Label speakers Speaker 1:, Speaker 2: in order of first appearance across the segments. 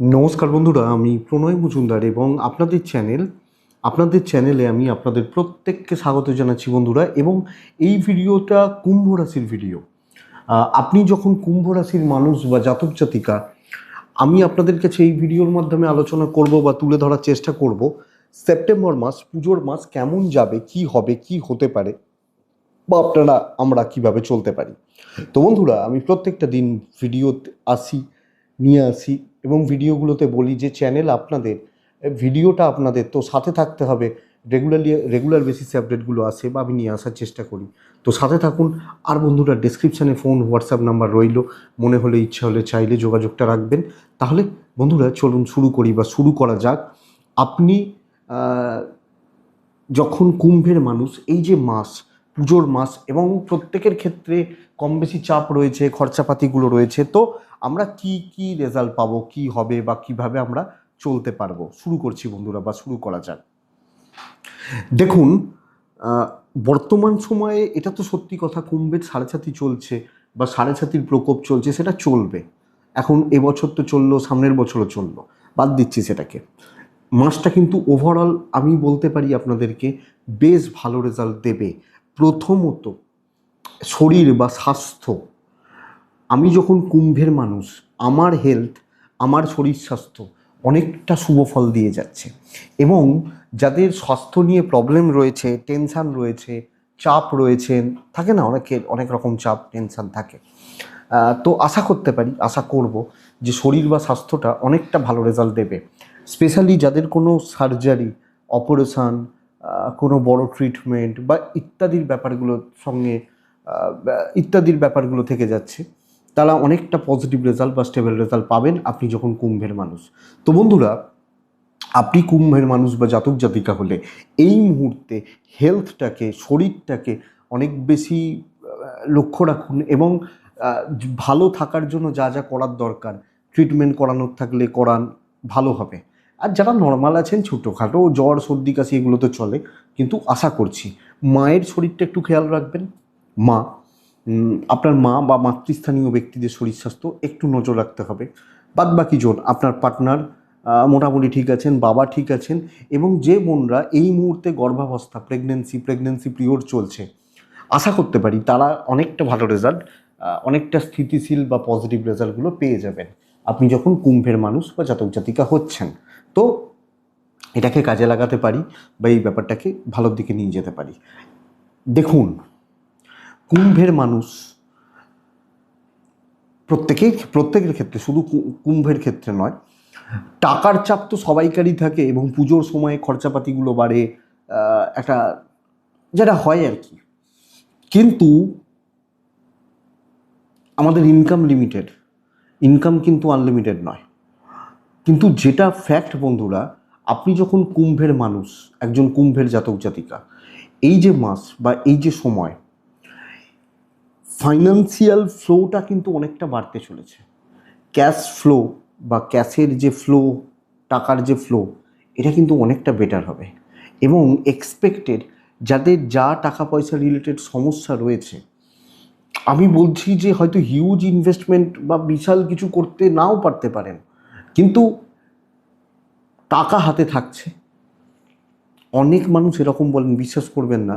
Speaker 1: নমস্কার বন্ধুরা, আমি প্রণয় মজুমদার এবং আপনাদের চ্যানেল আপনাদের চ্যানেলে আমি আপনাদের প্রত্যেককে স্বাগত জানাচ্ছি বন্ধুরা এবং এই ভিডিওটা কুম্ভ রাশির ভিডিও আপনি যখন কুম্ভ রাশির মানুষ বা জাতক জাতিকা, আমি আপনাদের কাছে এই ভিডিওর মাধ্যমে আলোচনা করব বা তুলে ধরার চেষ্টা করব, সেপ্টেম্বর মাস, পুজোর মাস কেমন যাবে, কি হবে, কি হতে পারে, বা আপনারা, আমরা কীভাবে চলতে পারি। তো বন্ধুরা, আমি প্রত্যেকটা দিন ভিডিও আসি, নিয়ে আসি এবং ভিডিওগুলোতে বলি যে চ্যানেল আপনাদের ভিডিওটা আপনাদের তো সাথে থাকতে হবে। রেগুলারলি রেগুলার বেসিসে আপডেটগুলো আসে বা আমি নিয়ে আসার চেষ্টা করি। তো সাথে থাকুন। আর বন্ধুরা ডেসক্রিপশানে ফোন হোয়াটসঅ্যাপ নাম্বার রইল। মনে হলে, ইচ্ছা হলে চাইলে যোগাযোগটা রাখবেন। তাহলে বন্ধুরা, চলুন শুরু করি বা শুরু করা যাক। আপনি যখন কুম্ভের মানুষ, এই যে মাস, পুজোর মাস এবং প্রত্যেকের ক্ষেত্রে কম বেশি চাপ রয়েছে, খরচাপাতিগুলো রয়েছে, তো আমরা কি কি রেজাল্ট পাবো, কি হবে বা কীভাবে আমরা চলতে পারব? শুরু করছি বন্ধুরা বা শুরু করা যাক। দেখুন বর্তমান সময়ে এটা তো সত্যি কথা, কুম্ভের সাড়ে সাতি চলছে বা সাড়ে সাতির প্রকোপ চলছে, সেটা চলবে। এখন এবছর তো চলল, সামনের বছরও চলল, বাদ দিচ্ছি সেটাকে। মাসটা কিন্তু ওভারঅল আমি বলতে পারি আপনাদেরকে, বেশ ভালো রেজাল্ট দেবে। প্রথমত শরীর বা স্বাস্থ্য। আমি যখন কুম্ভের মানুষ, আমার হেলথ আমার শরীর স্বাস্থ্য অনেকটা শুভ ফল দিয়ে যাচ্ছে। এবং যাদের স্বাস্থ্য নিয়ে প্রবলেম রয়েছে টেনশান রয়েছে, চাপ রয়েছে, থাকে না অনেকের অনেক রকম চাপ টেনশান থাকে। তো আশা করতে পারি, আশা করব যে শরীর বা স্বাস্থ্যটা অনেকটা ভালো রেজাল্ট দেবে। স্পেশালি যাদের কোনো সার্জারি অপারেশান কোনো বড় ট্রিটমেন্ট বা ইত্যাদির ব্যাপারগুলোর সঙ্গে ইত্যাদির ব্যাপারগুলো থেকে যাচ্ছে, তারা অনেকটা পজিটিভ রেজাল্ট বা স্টেবল রেজাল্ট পাবেন আপনি যখন কুম্ভের মানুষ। তো বন্ধুরা, আপনি কুম্ভের মানুষ বা জাতক জাতিকা হলে এই মুহূর্তে হেলথটাকে শরীরটাকে অনেক বেশি লক্ষ্য রাখুন এবং ভালো থাকার জন্য যা যা করার দরকার ট্রিটমেন্ট করানোর থাকলে করান, ভালো হবে। আর যারা নর্মাল আছেন, ছোটোখাটো জ্বর, সর্দি, কাশি এগুলো তো চলে, কিন্তু আশা করছি মায়ের শরীরটা একটু খেয়াল রাখবেন। মা। আপনার মা বা মাতৃস্থানীয় ব্যক্তিদের শরীর স্বাস্থ্য একটু নজর রাখতে হবে। বাদ বাকি জন, আপনার পার্টনার মোটামুটি ঠিক আছেন, বাবা ঠিক আছেন এবং যে বোনরা এই মুহূর্তে গর্ভাবস্থা প্রেগনেন্সি প্রেগনেন্সি পিরিয়ড চলছে, আশা করতে পারি তারা অনেকটা ভালো রেজাল্ট অনেকটা স্থিতিশীল বা পজিটিভ রেজাল্টগুলো পেয়ে যাবেন। আপনি যখন কুম্ভের মানুষ বা জাতক জাতিকা হচ্ছেন, তো এটাকে কাজে লাগাতে পারি বা এই ব্যাপারটাকে ভালোর দিকে নিয়ে যেতে পারি। দেখুন কুম্ভের মানুষ। প্রত্যেকেই, প্রত্যেকের ক্ষেত্রে, শুধু কুম্ভের ক্ষেত্রে নয়। টাকার চাপ তো সবাইকারই থাকে এবং পুজোর সময়ে খরচাপাতিগুলো বাড়ে একটা, যেটা হয় আর কি। কিন্তু আমাদের ইনকাম লিমিটেড ইনকাম কিন্তু আনলিমিটেড নয়। কিন্তু যেটা ফ্যাক্ট বন্ধুরা, আপনি যখন কুম্ভের মানুষ, একজন কুম্ভের জাতক জাতিকা এই যে মাস বা এই যে সময় ফাইন্যান্সিয়াল ফ্লোটা কিন্তু অনেকটা বাড়তে চলেছে। ক্যাশ ফ্লো বা ক্যাশের যে ফ্লো টাকার যে ফ্লো এটা কিন্তু অনেকটা বেটার হবে। এবং এক্সপেক্টেড যাদের যা টাকা পয়সা রিলেটেড সমস্যা রয়েছে, আমি বলছি যে হয়তো হিউজ ইনভেস্টমেন্ট বা বিশাল কিছু করতে নাও পারতে পারেন, কিন্তু টাকা হাতে থাকছে। অনেক মানুষ এরকম বলেন, বিশ্বাস করবেন না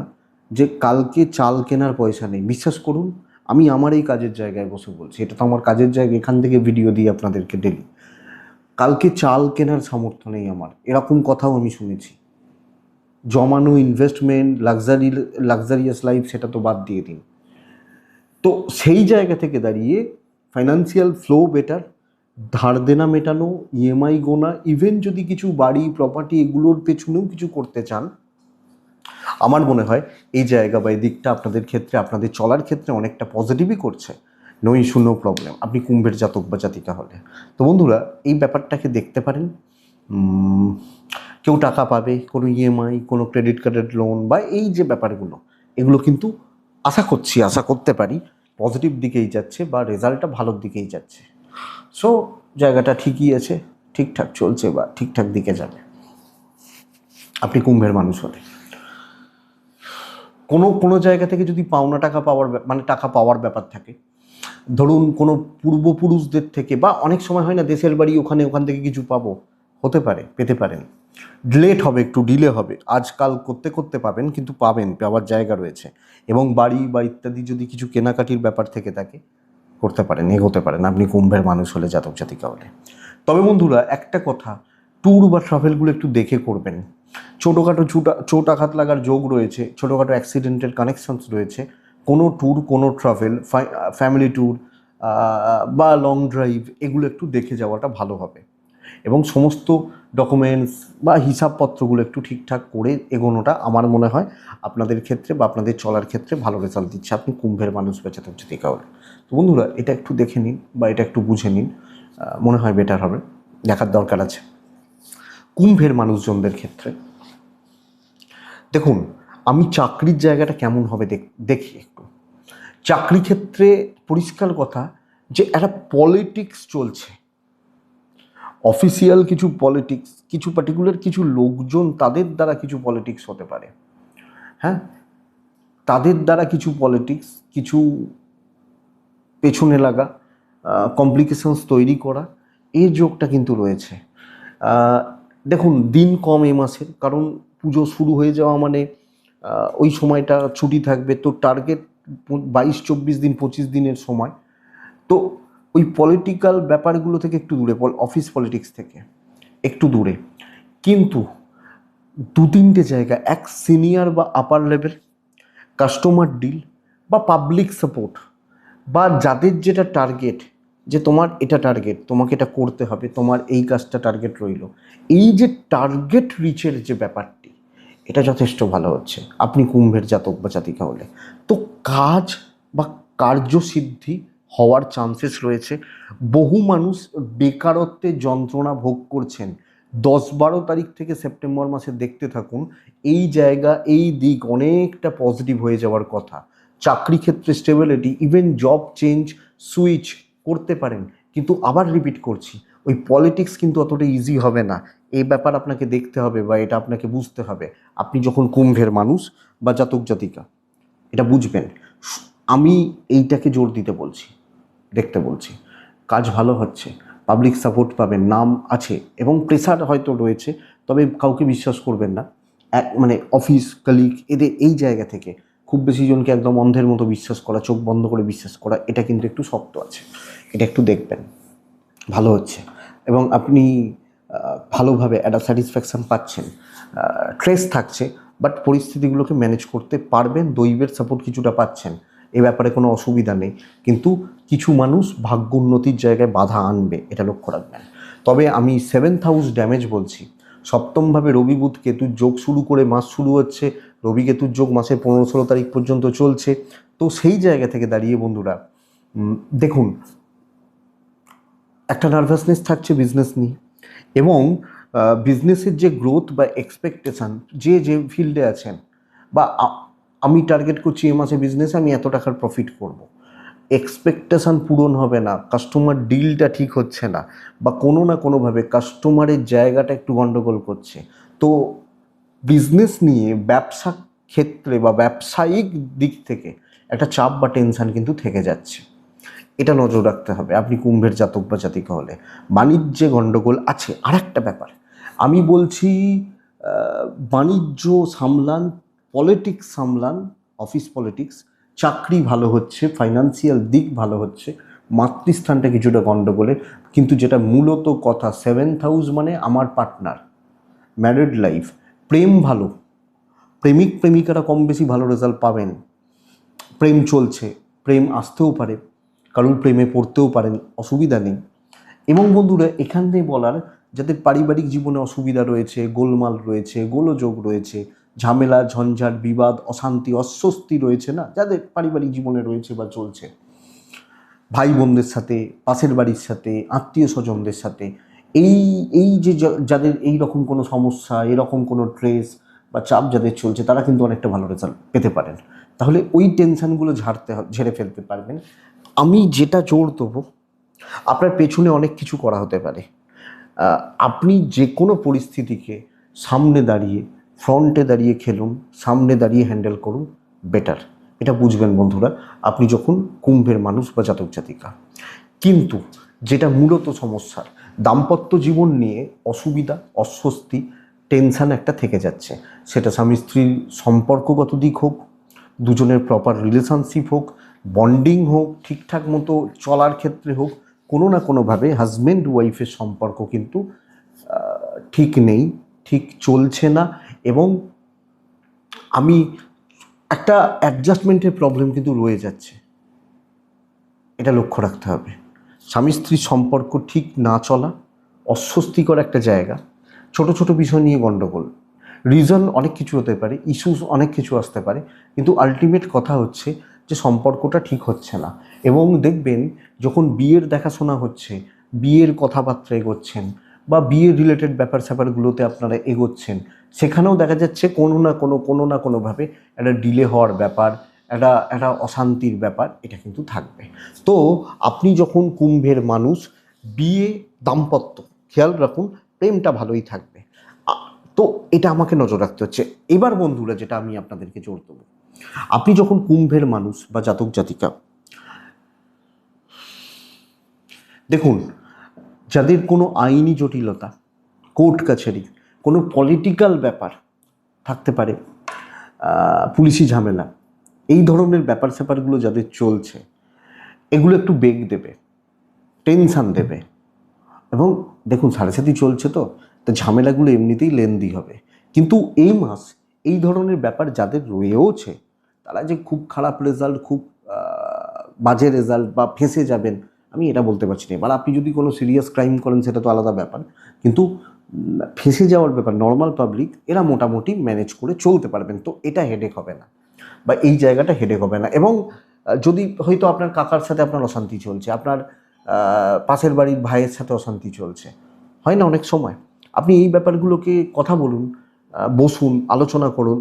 Speaker 1: যে কালকে চাল কেনার পয়সা নেই। বিশ্বাস করুন আমি আমার এই কাজের জায়গায় বসে বলছি, এটা তো আমার কাজের জায়গা, এখান থেকে ভিডিও দিই আপনাদেরকে ডেলি কালকে চাল কেনার সামর্থ্য নেই আমার, এরকম কথাও আমি শুনেছি। জমানো ইনভেস্টমেন্ট লাক্সারি লাক্সারিয়াস লাইফ সেটা তো বাদ দিয়ে দিন। তো সেই জায়গা থেকে দাঁড়িয়ে ফাইন্যান্সিয়াল ফ্লো বেটার ধার দেনা মেটানো ইএমআই গোনা ইভেন যদি কিছু বাড়ি প্রপার্টি এগুলোর পেছনেও কিছু করতে চান আমার মনে হয় এই জায়গা বা এই দিকটা আপনাদের ক্ষেত্রে, আপনাদের চলার ক্ষেত্রে অনেকটা পজিটিভই করছে। নো ইস্যু নো প্রবলেম আপনি কুম্ভের জাতক বা জাতিকা হলে। তো বন্ধুরা, এই ব্যাপারটাকে দেখতে পারেন। কেউ টাকা পাবে, কোনো ইএমআই কোনো ক্রেডিট কার্ডের লোন বা এই যে ব্যাপারগুলো, এগুলো কিন্তু আশা করছি, আশা করতে পারি পজিটিভ দিকেই যাচ্ছে বা রেজাল্টটা ভালোর দিকেই যাচ্ছে। সো জায়গাটা ঠিকই আছে, ঠিকঠাক চলছে বা ঠিকঠাক দিকে যাবে। আপনি কুম্ভের মানুষ হলে। কোনো কোনো জায়গা থেকে যদি পাওনা টাকা পাওয়ার মানে টাকা পাওয়ার ব্যাপার থাকে, ধরুন কোনো পূর্বপুরুষদের থেকে বা অনেক সময় হয় না দেশের বাড়ি ওখানে, ওখান থেকে কিছু পাবো, হতে পারে, পেতে পারেন। লেট হবে, একটু ডিলে হবে, আজকাল করতে করতে পাবেন, কিন্তু পাবেন, পাওয়ার জায়গা রয়েছে। এবং বাড়ি বা ইত্যাদি যদি কিছু কেনাকাটির ব্যাপার থেকে থাকে, করতে পারেন, এগোতে পারেন, আপনি কুম্ভের মানুষ হলে, জাতক জাতিকা হলে। তবে বন্ধুরা, একটা কথা ট্যুর বা ট্রাভেলগুলো একটু দেখে করবেন। ছোটোখাটো চুটা চোট আঘাত লাগার যোগ রয়েছে, ছোটোখাটো অ্যাক্সিডেন্টের কানেকশনস রয়েছে, কোনো ট্যুর কোনো ট্রাভেল ফ্যামিলি ট্যুর বা লং ড্রাইভ এগুলো একটু দেখে যাওয়াটা ভালো হবে। এবং সমস্ত ডকুমেন্টস বা হিসাবপত্রগুলো একটু ঠিকঠাক করে এগোনোটা আমার মনে হয় আপনাদের ক্ষেত্রে বা আপনাদের চলার ক্ষেত্রে ভালো রেজাল্ট দিচ্ছে। আপনি কুম্ভের মানুষ, বেঁচে থাকছে হলে। তো বন্ধুরা, এটা একটু দেখে নিন বা এটা একটু বুঝে নিন মনে হয় বেটার হবে। দেখার দরকার আছে। কুম্ভের মানুষজনদের ক্ষেত্রে দেখুন, আমি চাকরির জায়গাটা কেমন হবে দেখ- একটু। চাকরি ক্ষেত্রে পরিষ্কার কথা যে একটা পলিটিক্স চলছে। অফিসিয়াল কিছু পলিটিক্স কিছু পার্টিকুলার কিছু লোকজন তাদের দ্বারা কিছু পলিটিক্স হতে পারে। হ্যাঁ? তাদের দ্বারা কিছু পলিটিক্স কিছু পেছনে লাগা কমপ্লিকেশনস তৈরি করা এই যোগটা কিন্তু রয়েছে। দেখুন, দিন কম এ মাসের, কারণ পুজো শুরু হয়ে যাওয়া মানে ওই সময়টা ছুটি থাকবে। তো টার্গেট বাইশ, চব্বিশ দিন, পঁচিশ দিনের সময়। তো ওই পলিটিক্যাল ব্যাপারগুলো থেকে একটু দূরে অফিস পলিটিক্স থেকে একটু দূরে। কিন্তু দু তিনটে জায়গা, এক সিনিয়র বা আপার লেভেল কাস্টমার ডিল বা পাবলিক সাপোর্ট বা যাদের যেটা টার্গেট যে তোমার এটা টার্গেট তোমাকে এটা করতে হবে, তোমার এই কাজটা টার্গেট রইল। এই যে টার্গেট রিচের যে ব্যাপারটি এটা যথেষ্ট ভালো হচ্ছে। আপনি কুম্ভের জাতক বা জাতিকা হলে। তো কাজ বা কার্যসিদ্ধি হওয়ার চান্সেস রয়েছে। বহু মানুষ বেকারত্বের যন্ত্রণা ভোগ করছেন। দশ বারো তারিখ থেকে সেপ্টেম্বর মাসে দেখতে থাকুন, এই জায়গা, এই দিক অনেকটা পজিটিভ হয়ে যাওয়ার কথা। চাকরি ক্ষেত্রে stability even job change switch করতে পারেন। কিন্তু আবার রিপিট করছি ওই পলিটিক্স কিন্তু অতটা ইজি হবে না। এই ব্যাপার আপনাকে দেখতে হবে বা এটা আপনাকে বুঝতে হবে। আপনি যখন কুম্ভের মানুষ বা জাতক জাতিকা, এটা বুঝবেন। আমি এইটাকে জোর দিতে বলছি, দেখতে বলছি। কাজ ভালো হচ্ছে পাবলিক সাপোর্ট পাবেন, নাম আছে এবং প্রেসার হয়তো রয়েছে, তবে কাউকে বিশ্বাস করবেন না। এক মানে অফিস কালিগ এদের এই জায়গা থেকে খুব বেশি জনকে একদম অন্ধের মতো বিশ্বাস করা, চোখ বন্ধ করে বিশ্বাস করা, এটা কিন্তু একটু শক্ত আছে। এটা একটু দেখবেন। ভালো হচ্ছে। এবং আপনি ভালোভাবে একটা স্যাটিসফ্যাকশান পাচ্ছেন। ট্রেস থাকছে বাট পরিস্থিতিগুলোকে ম্যানেজ করতে পারবেন, দৈবের সাপোর্ট কিছুটা পাচ্ছেন। এ ব্যাপারে কোনো অসুবিধা নেই। কিন্তু কিছু মানুষ ভাগ্য উন্নতির জায়গায় বাধা আনবে, এটা লক্ষ্য রাখবেন। তবে আমি সেভেন্থ হাউস ড্যামেজ বলছি। সপ্তমভাবে রবি বুধ কেতুর যোগ শুরু করে মাস শুরু হচ্ছে। রবি কেতুর যোগ মাসের পনেরো ষোলো তারিখ পর্যন্ত চলছে। তো সেই জায়গা থেকে দাঁড়িয়ে বন্ধুরা দেখুন একটা নার্ভাসনেস থাকছে বিজনেস নিয়ে। এবং বিজনেসের যে গ্রোথ বা এক্সপেকটেশান যে যে ফিল্ডে আছেন, বা আমি টার্গেট করছি এ মাসে বিজনেসে আমি এত টাকার প্রফিট করব। এক্সপেকটেশান পূরণ হবে না কাস্টমার ডিলটা ঠিক হচ্ছে না, বা কোনো না কোনোভাবে কাস্টমারের জায়গাটা একটু গণ্ডগোল করছে। তো বিজনেস নিয়ে ব্যবসা ক্ষেত্রে বা ব্যবসায়িক দিক থেকে একটা চাপ বা টেনশান কিন্তু থেকে যাচ্ছে। এটা নজর রাখতে হবে। আপনি কুম্ভের জাতক বা জাতিকা হলে। বাণিজ্যে গণ্ডগোল আছে। আর একটা ব্যাপার। আমি বলছি বাণিজ্য সামলান পলিটিক্স সামলান অফিস পলিটিক্স চাকরি ভালো হচ্ছে ফাইন্যান্সিয়াল দিক ভালো হচ্ছে, মাতৃস্থানটা কিছুটা গণ্ডগোলে কিন্তু যেটা মূলত কথা সেভেন্থ হাউস মানে আমার পার্টনার ম্যারিড লাইফ প্রেম ভালো। প্রেমিক, প্রেমিকারা কম বেশি ভালো রেজাল্ট পাবেন। প্রেম চলছে, প্রেম আসতেও পারে। কারণ প্রেমে পড়তেও পারেন, অসুবিধা নেই। এবং বন্ধুরা, এখান থেকে বলার যাদের পারিবারিক জীবনে অসুবিধা রয়েছে, গোলমাল রয়েছে, গোলযোগ রয়েছে, ঝামেলা, ঝঞ্ঝাট, বিবাদ, অশান্তি, অস্বস্তি রয়েছে না, যাদের পারিবারিক জীবনে রয়েছে বা চলছে। ভাই বোনদের সাথে, পাশের বাড়ির সাথে আত্মীয় স্বজনদের সাথে, এই এই যে যাদের এই রকম কোনো সমস্যা, এরকম কোনো ট্রেস বা চাপ যাদের চলছে, তারা কিন্তু অনেকটা ভালো রেজাল্ট পেতে পারেন। তাহলে ওই টেনশনগুলো ঝাড়তে ঝেড়ে ফেলতে পারবেন। আমি যেটা জোর দেবো, আপনার পেছনে অনেক কিছু করা হতে পারে। আপনি যে কোনো পরিস্থিতিকে সামনে দাঁড়িয়ে, ফ্রন্টে দাঁড়িয়ে খেলুন, সামনে দাঁড়িয়ে হ্যান্ডেল করুন, বেটার। এটা বুঝবেন বন্ধুরা, আপনি যখন কুম্ভের মানুষ বা জাতক জাতিকা। কিন্তু যেটা মূলত সমস্যার, দাম্পত্য জীবন নিয়ে অসুবিধা, অস্বস্তি, টেনশন একটা থেকে যাচ্ছে। সেটা স্বামী স্ত্রীর সম্পর্কগত দিক হোক, দুজনের প্রপার রিলেশনশিপ হোক বন্ডিং হোক, ঠিকঠাক মতো চলার ক্ষেত্রে হোক, কোনো না কোনোভাবে হাজব্যান্ড ওয়াইফের সম্পর্ক কিন্তু ঠিক নেই, ঠিক চলছে না এবং আমি একটা অ্যাডজাস্টমেন্টের প্রবলেম কিন্তু রয়ে যাচ্ছে। এটা লক্ষ্য রাখতে হবে। স্বামী স্ত্রীর সম্পর্ক ঠিক না চলা অস্বস্তিকর একটা জায়গা। ছোট ছোট বিষয় নিয়ে গণ্ডগোল রিজন অনেক কিছু হতে পারে ইস্যুস অনেক কিছু আসতে পারে, কিন্তু আলটিমেট কথা হচ্ছে যে সম্পর্কটা ঠিক হচ্ছে না। এবং দেখবেন যখন বিয়ের দেখাশোনা হচ্ছে, বিয়ের কথাবার্তা এগোচ্ছেন বা বিয়ের রিলেটেড ব্যাপার স্যাপারগুলোতে আপনারা এগোচ্ছেন, সেখানেও দেখা যাচ্ছে কোনো না কোনো কোনো না কোনোভাবে একটা ডিলে হওয়ার ব্যাপার, একটা একটা অশান্তির ব্যাপার, এটা কিন্তু থাকবে। তো আপনি যখন কুম্ভের মানুষ, বিয়ে দাম্পত্য, খেয়াল রাখুন, প্রেমটা ভালোই থাকবে। এটা আমাকে নজর রাখতে হচ্ছে। এবার বন্ধুরা, যেটা আমি আপনাদেরকে জোর দেবো, আপনি যখন কুম্ভের মানুষ বা জাতক জাতিকা, দেখুন, যাদের কোনো আইনি জটিলতা, কোর্ট কাছারি, কোনো পলিটিক্যাল ব্যাপার থাকতে পারে পুলিশি ঝামেলা, এই ধরনের ব্যাপার স্যাপারগুলো যাদের চলছে, এগুলো একটু বেগ দেবে, টেনশান দেবে। এবং দেখুন, সাড়ে সাথী চলছে তো তো ঝামেলাগুলো এমনিতেই লেন্দি হবে। কিন্তু এই মাস এই ধরনের ব্যাপার যাদের রয়েওছে, তারা যে খুব খারাপ রেজাল্ট খুব বাজে রেজাল্ট বা ফেঁসে যাবেন, আমি এটা বলতে পারছি না। এবার আপনি যদি কোনো সিরিয়াস ক্রাইম করেন, সেটা তো আলাদা ব্যাপার। কিন্তু ফেঁসে যাওয়ার ব্যাপার নর্মাল পাবলিক এরা মোটামুটি ম্যানেজ করে চলতে পারবেন। তো এটা হেডেক হবে না। বা এই জায়গাটা হেডেক হবে না। এবং যদি হয়তো আপনার কাকার সাথে আপনার অশান্তি চলছে, আপনার পাশের বাড়ির ভাইয়ের সাথে অশান্তি চলছে, হয় না অনেক সময়? আপনি এই ব্যাপারগুলোকে কথা বলুন বসুন, আলোচনা করুন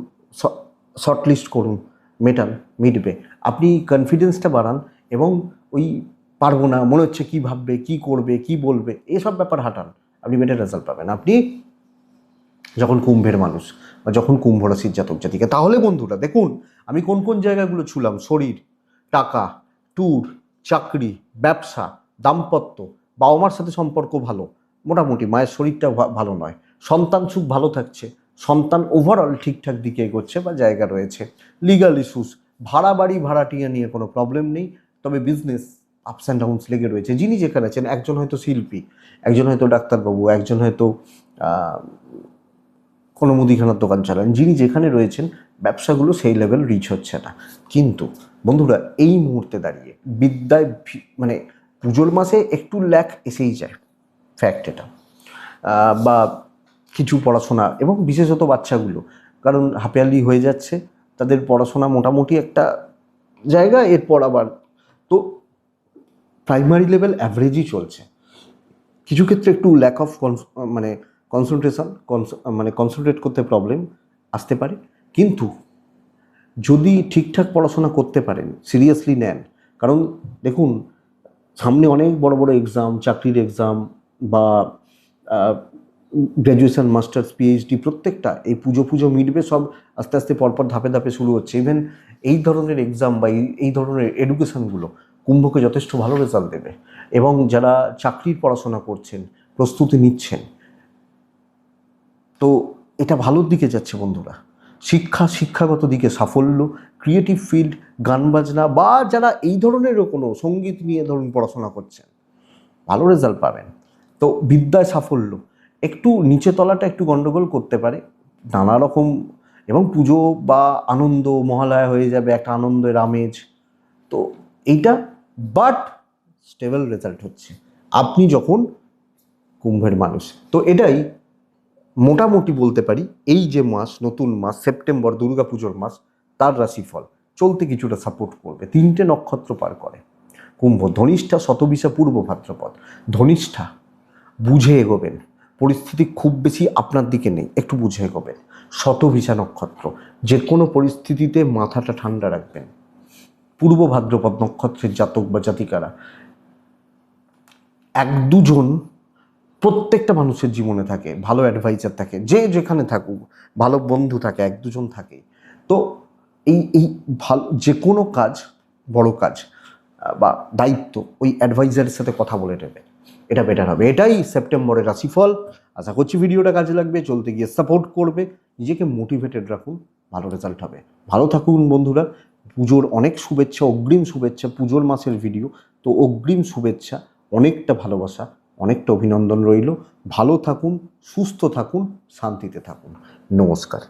Speaker 1: শর্ট লিস্ট করুন, মেটান, মিটবে। আপনি কনফিডেন্সটা বাড়ান এবং ওই পারব না, মনে হচ্ছে কী ভাববে, কী করবে, কী বলবে, এসব ব্যাপার হাঁটান। আপনি বেটার রেজাল্ট পাবেন। আপনি যখন কুম্ভের মানুষ বা যখন কুম্ভ রাশির জাতক জাতিকে, তাহলে বন্ধুরা দেখুন, আমি কোন কোন জায়গাগুলো ছুলাম? শরীর, টাকা ট্যুর চাকরি, ব্যবসা, দাম্পত্য বাবা মার সাথে সম্পর্ক ভালো মোটামুটি মায়ের শরীরটা ভালো নয়। সন্তান সুখ ভালো থাকছে। সন্তান ওভারঅল ঠিকঠাক দিকে এগোচ্ছে বা জায়গা রয়েছে। লিগাল ইস্যুস ভাড়া বাড়ি ভাড়াটিয়া নিয়ে কোনো প্রবলেম নেই। তবে বিজনেস আপস অ্যান্ড ডাউনস লেগে রয়েছে। যিনি যেখানে আছেন, একজন হয়তো শিল্পী, একজন হয়তো ডাক্তারবাবু, একজন হয়তো কোনো মুদিখানার দোকান চালান। যিনি যেখানে রয়েছেন, ব্যবসাগুলো সেই লেভেল রিচ হচ্ছে না। কিন্তু বন্ধুরা, এই মুহূর্তে দাঁড়িয়ে বিদ্যায় মানে পুজোর মাসে একটু ল্যাক এসেই যায়। ফ্যাক্ট এটা। বা কিছু পড়াশোনা এবং বিশেষত বাচ্চাগুলো। কারণ হাফিয়ালি হয়ে যাচ্ছে, তাদের পড়াশোনা মোটামুটি একটা জায়গা এরপর আবার। তো প্রাইমারি লেভেল অ্যাভারেজই চলছে। কিছু ক্ষেত্রে একটু ল্যাক অফ মানে কনসেন্ট্রেশন মানে কনসেন্ট্রেট করতে প্রবলেম আসতে পারে। কিন্তু যদি ঠিকঠাক পড়াশোনা করতে পারেন সিরিয়াসলি নেন, কারণ দেখুন, সামনে অনেক বড় বড় এক্সাম চাকরির এক্সাম বা গ্র্যাজুয়েশন মাস্টার্স পিএইচডি প্রত্যেকটা এই পুজো পুজো মিটবে, সব আস্তে আস্তে পরপর ধাপে ধাপে শুরু হচ্ছে। ইভেন এই ধরনের এক্সাম বা এই ধরনের এডুকেশনগুলো কুম্ভকে যথেষ্ট ভালো রেজাল্ট দেবে। এবং যারা চাকরির পড়াশোনা করছেন, প্রস্তুতি নিচ্ছেন, তো এটা ভালোর দিকে যাচ্ছে বন্ধুরা। শিক্ষা, শিক্ষাগত দিকে সাফল্য ক্রিয়েটিভ ফিল্ড গান বাজনা বা যারা এই ধরনেরও কোনো সংগীত নিয়ে ধরুন পড়াশোনা করছেন, ভালো রেজাল্ট পাবেন। তো বিদ্যায় সাফল্য। একটু নিচে তলাটা একটু গণ্ডগোল করতে পারে। নানা রকম এবং পুজো বা আনন্দ, মহালয়া হয়ে যাবে, একটা আনন্দের আমেজ। তো এইটা বাট স্টেবল রেজাল্ট হচ্ছে। আপনি যখন কুম্ভের মানুষ। তো এটাই মোটামুটি বলতে পারি, এই যে মাস, নতুন মাস, সেপ্টেম্বর, দুর্গাপুজোর মাস, তার রাশিফল। চলতে কিছুটা সাপোর্ট করবে। তিনটে নক্ষত্র পার করে। কুম্ভ, ধনিষ্ঠা, শতবিশা, পূর্ব ভাদ্রপদ। ধনিষ্ঠা বুঝে এগোবেন। পরিস্থিতি খুব বেশি আপনার দিকে নেই, একটু বুঝে এগোবেন। শতভিসা নক্ষত্র যে কোনো পরিস্থিতিতে মাথাটা ঠান্ডা রাখবেন। পূর্ব ভাদ্রপদ নক্ষত্রের জাতক বা জাতিকারা, এক দুজন প্রত্যেকটা মানুষের জীবনে থাকে, ভালো অ্যাডভাইজার থাকে, যে যেখানে থাকুক, ভালো বন্ধু থাকে, এক দুজন থাকে। তো এই এই ভালো যে কোনো কাজ বড় কাজ বা দায়িত্ব, ওই অ্যাডভাইজারের সাথে কথা বলে নেবে এটা বেটার হবে। এটাই সেপ্টেম্বরের রাশিফল। আশা করছি ভিডিওটা কাজে লাগবে, চলতে গিয়ে সাপোর্ট করবে, নিজেকে মোটিভেটেড রাখুন, ভালো রেজাল্ট হবে। ভালো থাকুন বন্ধুরা, পুজোর অনেক শুভেচ্ছা, অগ্রিম শুভেচ্ছা, পুজোর মাসের ভিডিও তো অগ্রিম শুভেচ্ছা, অনেকটা ভালোবাসা, অনেকটা অভিনন্দন রইল। ভালো থাকুন, সুস্থ থাকুন, শান্তিতে থাকুন। নমস্কার।